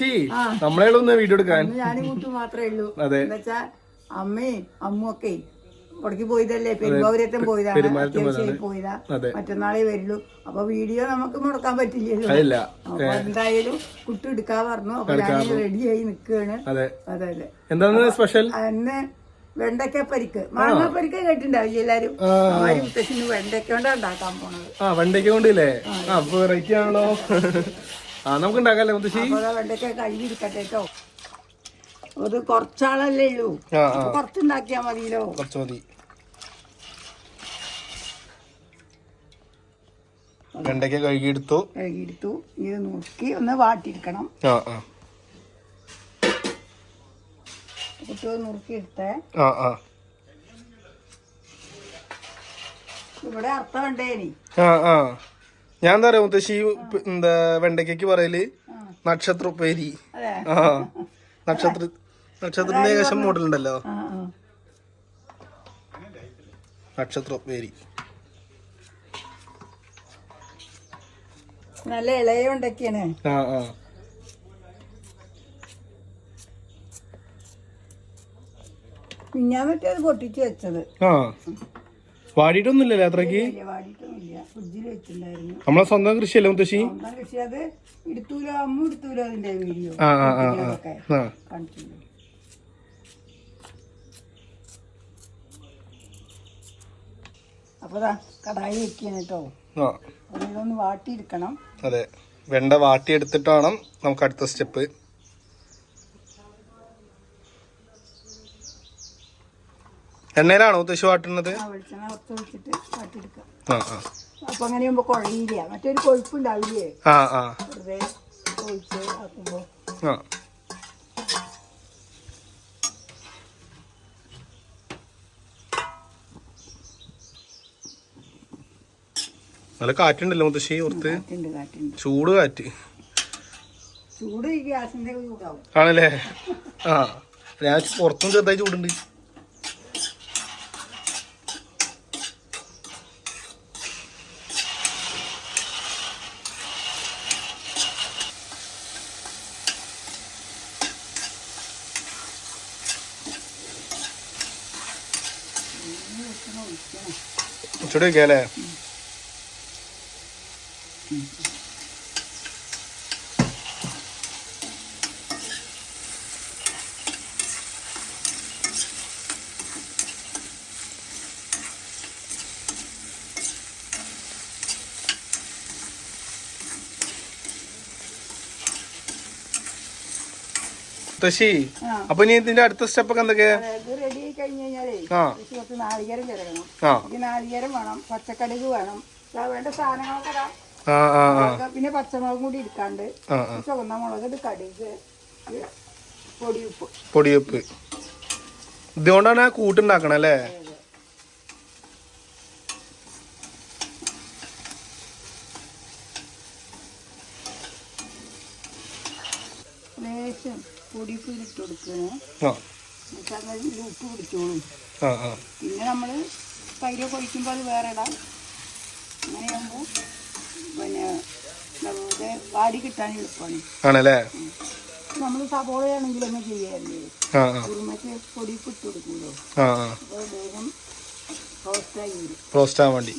മുത്തശ്ശി നമ്മളെ ഒന്ന് വീഡിയോ എടുക്കാൻ. ഞാനും കൂട്ടും മാത്രമേ ഉള്ളൂ. അതെ. എന്നുവെച്ചാ അമ്മയും അമ്മുവൊക്കെ പുറത്തേക്ക് പോയതല്ലേ? പെരുമ്പാവൂരത്തും പോയതാണ്. പോയതാ. മറ്റന്നാളേ വരുള്ളൂ. അപ്പൊ വീഡിയോ നമുക്ക് മുടക്കാൻ പറ്റില്ലല്ലോ. അപ്പൊ എന്തായാലും കുട്ടി എടുക്കാൻ പറഞ്ഞു. അപ്പൊ ഞാൻ റെഡിയായി നിൽക്കുകയാണ് അതെ. അതെ എന്താണ് സ്പെഷ്യൽ? അന്ന് വെണ്ടയ്ക്ക പരിക്ക് മാങ്ങ പരിക്ക് കേട്ടിട്ടുണ്ടാവില്ല എല്ലാരും? മുത്തശ്ശിന് വെണ്ടയ്ക്ക കൊണ്ടാ ഉണ്ടാക്കാൻ പോണത്. ആ വെണ്ടയ്ക്ക കൊണ്ടില്ലേ ആ വെറൈറ്റി ആണല്ലോ. ആ നമുക്ക് ഉണ്ടാക്കാല്ലേ മുത്തശ്ശി വെണ്ടയ്ക്ക കഴുകിയിരിക്കട്ടെ കേട്ടോ അത് കുറച്ചാളല്ലേ ഉള്ളൂ. കുറച്ചുണ്ടാക്കിയാ മതിയല്ലോ. കുറച്ച് മതി. വെണ്ടയ്ക്ക കഴുകിയെടുത്തു. കഴുകിയെടുത്തു. ഇത് നോക്കി ഒന്ന് വാട്ടിയെടുക്കണം. ആ ആ. കുട്ടി നുറുക്കിയെടുത്തേ ആ ആ. ഇവിടെ അർത്ഥം ഉണ്ടേനി. ആ ആ. ഞാൻ എന്താ പറയാ മുത്തശ്ശി എന്താ വെണ്ടയ്ക്കു പറയൽ നക്ഷത്ര ഉപ്പേരി ആ. നക്ഷത്ര നക്ഷത്രത്തിന്റെ ഏകദേശം മോഡൽ ഉണ്ടല്ലോ നക്ഷത്ര ഉപ്പേരി നല്ല ഇളയ വെണ്ടയ്ക്കാണ് ആ ആ. മിഞ്ഞാന്നിട്ട് മറ്റേ പൊട്ടിച്ച് വെച്ചത്. ആ. വാടിയിട്ടൊന്നുമില്ലല്ലേ അത്രയ്ക്ക് വെച്ചിട്ടുണ്ടായിരുന്നു. നമ്മളെ സ്വന്തം കൃഷിയല്ലേ മുത്തശ്ശി? അത് എടുത്തൂലോ അമ്മ എടുത്തൂലോ അതിന്റെ വീഡിയോ. ആ ആ ആ കാണിച്ചിട്ടുണ്ട്. അപ്പൊ കടായി വെക്കാണ് കേട്ടോ ആ. അപ്പൊ ഇതൊന്ന് വാട്ടിയെടുക്കണം. അതെ. വെണ്ട വാട്ടിയെടുത്തിട്ടാണ് നമുക്ക് അടുത്ത സ്റ്റെപ്പ്. എണ്ണയിലാണോ മുത്തശ്ശി വാട്ടുന്നത്? ആ വെളിച്ചെണ്ണ കുറച്ച് ഒഴിച്ചിട്ട് വാട്ടിയെടുക്കാം ആ ആ. അപ്പൊ അങ്ങനെ ആകുമ്പോ കുഴയില്ല. മറ്റൊരു കൊഴുപ്പുണ്ടാവില്ലേ? ആ ആ. വെറുതെ ഒഴിച്ച് ആക്കുമ്പോ. ആ. നല്ല കാറ്റുണ്ടല്ലോ മുത്തശ്ശി ഓർത്ത് കാറ്റുണ്ട് കാറ്റുണ്ട്. ചൂട് കാറ്റ്. ചൂട് ഈ ഗ്യാസിന്റെ ചൂടാവും. ആണല്ലേ? ആ. ഞാൻ പുറത്തും ചെറുതായി ചൂടുണ്ട്. ചൂട് വയ്ക്കാല്ലേ മുത്തശ്ശി. അപ്പൊ ഇനി ഇതിന്റെ അടുത്ത സ്റ്റെപ്പ് ഒക്കെ എന്തൊക്കെയാ കഴിഞ്ഞ് കഴിഞ്ഞാലേ കുറച്ച് നാളികേരം ചേർക്കണം ഈ നാളികേരം വേണം പച്ചക്കടുക് വേണം വേണ്ട സാധനങ്ങളൊക്കെ ഇടാം പിന്നെ പച്ചമുളകും കൂടി എടുക്കാണ്ട് ചുവന്ന മുളക് ഇത് കടുക് പൊടിയുപ്പ്. പൊടിയുപ്പ്. ഇതുകൊണ്ടാണ് ആ കൂട്ടുണ്ടാക്കണം അല്ലേ? ലേശം പൊടിയുപ്പ് ഇട്ട് കൊടുക്കണേ ഉപ്പ് പിടിച്ചോളും. പിന്നെ നമ്മൾ തൈര് ഒഴിക്കുമ്പോൾ അത് വേറെ ഇടാം. അങ്ങനെയാകുമ്പോൾ പിന്നെ വെറുതെ വാടി കിട്ടാൻ എളുപ്പമാണ് ആണല്ലേ? നമ്മൾ സബോളയാണെങ്കിൽ ഒന്ന് ചെയ്യാറില്ലേ? കുറുമയ്ക്ക് പൊടി ഇട്ട് കൊടുക്കുമല്ലോ? അപ്പോൾ വേഗം റോസ്റ്റായി വരും. വേണ്ടി.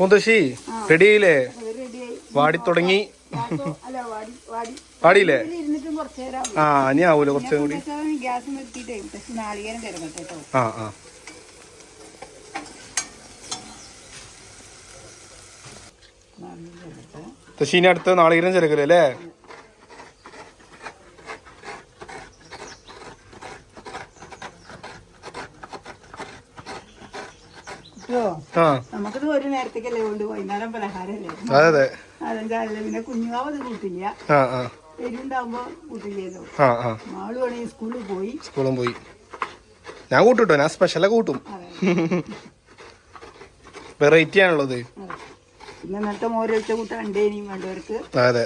മുത്തശ്ശി വാടി തുടങ്ങി. കുറച്ച് ആ ഇനി ആവൂല കുറച്ചും കൂടി. ആ ആ. നാളികേരം അടുത്ത് നാളികേരം അല്ലേ? ആ. നമുക്കിത് ഒരു നേരത്തേക്കല്ലേ കൊണ്ട് വൈകുന്നേരം പലഹാരമല്ലേ? അതെ അതെ. പിന്നെ കുഞ്ഞുമാവത് കൂട്ടില്ല. ആ ആ. കൂട്ടില്ലല്ലോ ആ ആ. മാൾ വേണമെങ്കിൽ സ്കൂളിൽ പോയി. സ്കൂളും പോയി. ഞാൻ കൂട്ടുട്ടോ ഞാൻ സ്പെഷ്യലൊക്കെ കൂട്ടും. വെറൈറ്റി ആണുള്ളത്. പിന്നെ ഇന്നത്തെ മോരൊഴിച്ച കൂട്ടം ഉണ്ടേനിയും വേണ്ടവർക്ക്. അതെ.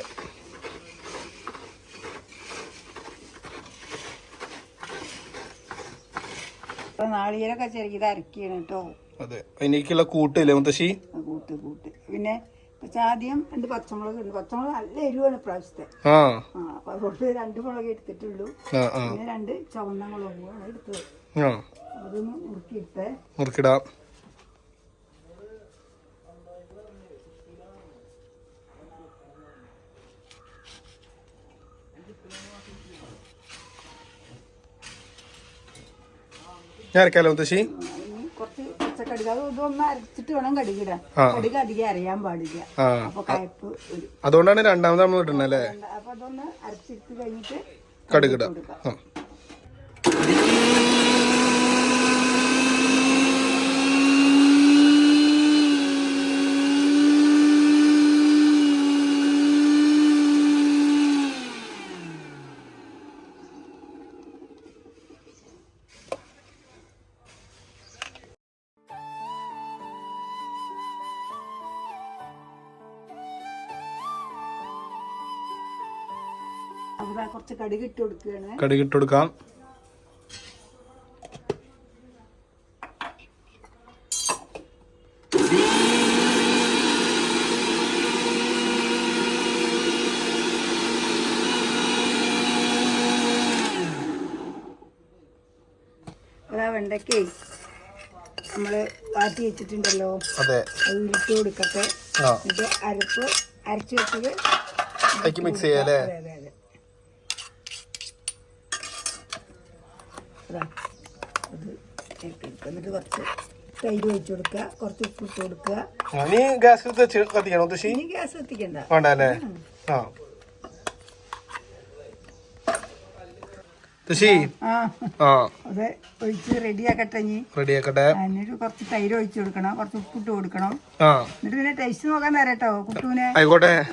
നാളികേരൊക്കെ ചെറുകിത് അരക്കുകയാണ് കേട്ടോ. അതെ. അതിനേക്കുള്ള കൂട്ടില്ലേ മുത്തശ്ശി? കൂട്ട് കൂട്ട്. പിന്നെ ആദ്യം രണ്ട് പച്ചമുളക് ഉണ്ട് പച്ചമുളക് നല്ല എരിവാണ് ആ. അപ്പൊ അതുകൊണ്ട് രണ്ട് മുളക് എടുത്തിട്ടുള്ളൂ. പിന്നെ രണ്ട് ചുവന്ന മുളകുമാണ് എടുത്തത്. അതൊന്ന് മുറുക്കിയിട്ട് മുറുക്കിടാം. ഞാൻ അരക്കാലോ മുത്തശ്ശി? അത് ഇതൊന്ന് അരച്ചിട്ട് വേണം കടുകിടാൻ. ആ. കടുക് അധികം അറിയാൻ പാടില്ല. അപ്പൊ കയപ്പ് അതുകൊണ്ടാണ് രണ്ടാമത് നമ്മൾ അല്ലേ? അപ്പൊ അതൊന്ന് അരച്ചിട്ട് കഴിഞ്ഞിട്ട് കടുകിടാം. ദാ കുറച്ച് കടുക് ഇട്ട് കൊടുക്കുകയാണ്. കടുകിട്ട് കൊടുക്കാം. അതാ വെണ്ടയ്ക്കേ നമ്മൾ വാട്ടി വെച്ചിട്ടുണ്ടല്ലോ. അതെ. ഉരുട്ടി കൊടുക്കട്ടെ. അരപ്പ് അരച്ചു വെച്ചത് മിക്സ് ചെയ്യാം അതെ അതെ. എന്നിട്ട് കുറച്ച് തൈര് ഒഴിച്ചു കൊടുക്കുക. കുറച്ച് ഉപ്പ് ഇട്ട് കൊടുക്കുക. ഇനി ഗ്യാസ് കത്തിക്കണോ ഇനി ഗ്യാസ് കത്തിക്കണ്ട. ആ. ഒഴിച്ച് റെഡിയാക്കട്ടെ ഇനി. റെഡിയാക്കട്ടെ. എന്നിട്ട് കുറച്ച് തൈര് ഒഴിച്ചു കൊടുക്കണം. കുറച്ച് ഉപ്പിട്ട് കൊടുക്കണം. എന്നിട്ട് പിന്നെ ടേസ്റ്റ് നോക്കാൻ തരാം കേട്ടോ കുട്ടൂനെ. ആയിക്കോട്ടെ.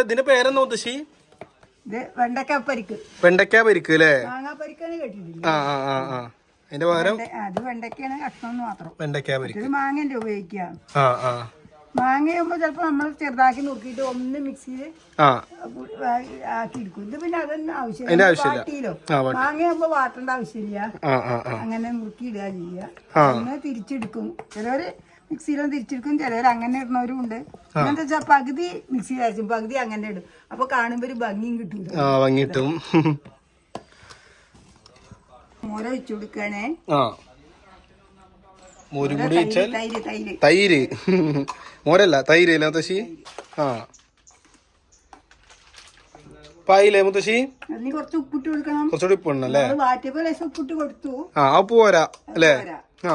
ഇതിന്റെ മുത്തശ്ശി ഇത് വെണ്ടക്കപ്പരിക്ക് വെണ്ടക്ക പരിക്ക് അല്ലേ? ആ ആ ആ ആ. അതിന്റെ പകരം അത് വെണ്ടക്കയാണ് കഷ്ണം മാത്രം. വെണ്ടക്ക പരിക്ക്. ഇത് മാങ്ങന്റെ ഉപയോഗിക്കുക. ആ ആ. മാങ്ങയാകുമ്പോ ചിലപ്പോ നമ്മൾ ചെറുതാക്കി നോക്കിട്ട് ഒന്ന് മിക്സിയിൽ ആക്കിയിരിക്കും. ഇത് പിന്നെ അതൊന്നും ആവശ്യമില്ല. ആവശ്യമില്ല. വാട്ടിയിലോ. മാങ്ങയാകുമ്പോ വാട്ടേണ്ട ആവശ്യമില്ല. അങ്ങനെ മുറുക്കി ഇടുക ചെയ്യുക. അങ്ങനെ തിരിച്ചെടുക്കും. ചിലവര് മിക്സിയിലും തിരിച്ചിരിക്കും. ചിലവർ അങ്ങനെ ഇടുന്നവരും ഉണ്ട്. എന്താ വെച്ചാൽ പകുതി മിക്സി അരച്ചും പകുതി അങ്ങനെ ഇടും. അപ്പൊ കാണുമ്പോ ഒരു ഭംഗിയും കിട്ടും ആ വാങ്ങിയിട്ടും മോര വെച്ചു കൊടുക്കണേ. ആ. മോരും കൂടി വെച്ചാൽ തൈര് തൈര്. തൈര്. മോരല്ല തൈര് അല്ലേ മുത്തശ്ശി? ആ. പായില്ലേ മുത്തശ്ശി? അതിന് കുറച്ച് ഉപ്പിട്ട് കൊടുക്കണം. കുറച്ചുകൂടി വാറ്റിയപ്പോ ലേശം ഉപ്പിട്ട് കൊടുത്തു. ആ പോരാ അല്ലേ? ആ.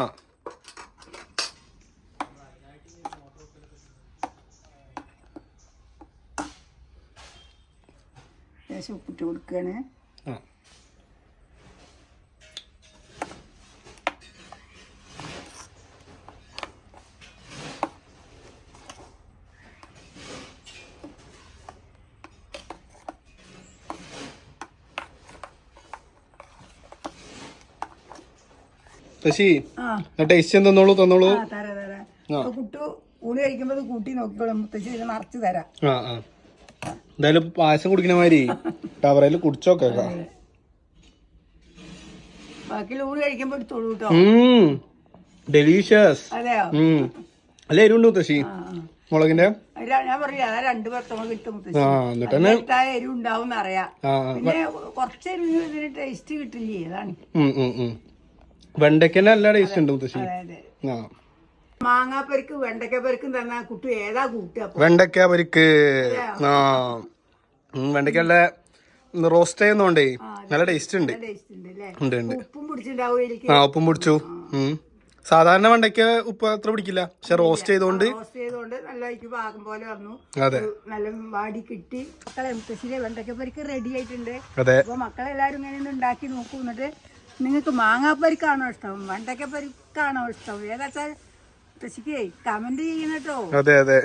ലേശം ഉപ്പിട്ട് കൊടുക്കുകയാണ് ശശി ടേസ്റ്റ് തന്നോളൂ തന്നോളൂ. കുട്ടു ഊണ് കഴിക്കുമ്പോ കൂട്ടി നോക്കിക്കോളും മുത്തശ്ശി ഇത് നിറച്ച് തരാം. എന്തായാലും പായസം കുടിക്കണ മാതിരി. ടവറയിൽ കുടിച്ചോക്കെ കഴിക്കുമ്പോ എടുത്തോളൂ കേട്ടോ ഡെലീഷ്യസ് അതെയോ? അല്ല എരിവുണ്ട് മുത്തശ്ശി. മുളകിന്റെ? ഞാൻ പറയാ രണ്ടു പേർത്തോളം കിട്ടും എരിവ് ഉണ്ടാവും അറിയാം. ആ പിന്നെ കുറച്ച് എരിവിന് ഇതിന് ടേസ്റ്റ് കിട്ടില്ലേ അതാണ്. ഉം, ഉം, ഉം. വെണ്ടയ്ക്കന്നെ നല്ല ടേസ്റ്റ് ഉണ്ട് മുത്തശ്ശി ആ. മാങ്ങാപ്പരിക്കും വെണ്ടക്കപ്പരിക്കും തന്നാ കുട്ടു ഏതാ കൂട്ടുക വെണ്ടയ്ക്ക പരിക്ക് ആ റോസ്റ്റ് ചെയ്യുന്നോണ്ടേ നല്ല ടേസ്റ്റ് ഉണ്ട്. ഉണ്ട് ആ ഉപ്പും പിടിച്ചു. സാധാരണ വെണ്ടയ്ക്ക ഉപ്പ് അത്ര പിടിക്കില്ല. പക്ഷെ റോസ്റ്റ് ചെയ്തോണ്ട് അതെ. നല്ല വാടി കിട്ടി. മക്കളെ മുത്തശ്ശിയിലെ വെണ്ടക്കപ്പരിക്ക് റെഡി ആയിട്ടുണ്ട്. അതെ. അപ്പൊ മക്കളെല്ലാരും ഇങ്ങനെ ഉണ്ടാക്കി നോക്കൂ. എന്നിട്ട് നിങ്ങൾക്ക് മാങ്ങാപ്പരിക്കാണോ ഇഷ്ടം? വെണ്ടക്കപ്പരിക്കാണോ ഇഷ്ടം? ഏതാച്ചാൽ മുത്തശ്ശിക്ക് കമന്റ് ചെയ്യണം കേട്ടോ അതെ. അതെ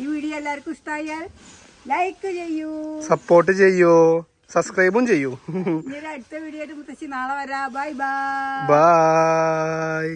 ഈ വീഡിയോ എല്ലാവർക്കും ഇഷ്ടമായാൽ ലൈക്ക് ചെയ്യൂ. സപ്പോർട്ട് ചെയ്യൂ. സബ്സ്ക്രൈബും ചെയ്യൂ. അടുത്ത വീഡിയോ ആയിട്ട് മുത്തശ്ശി നാളെ വരാ. Bye bye bye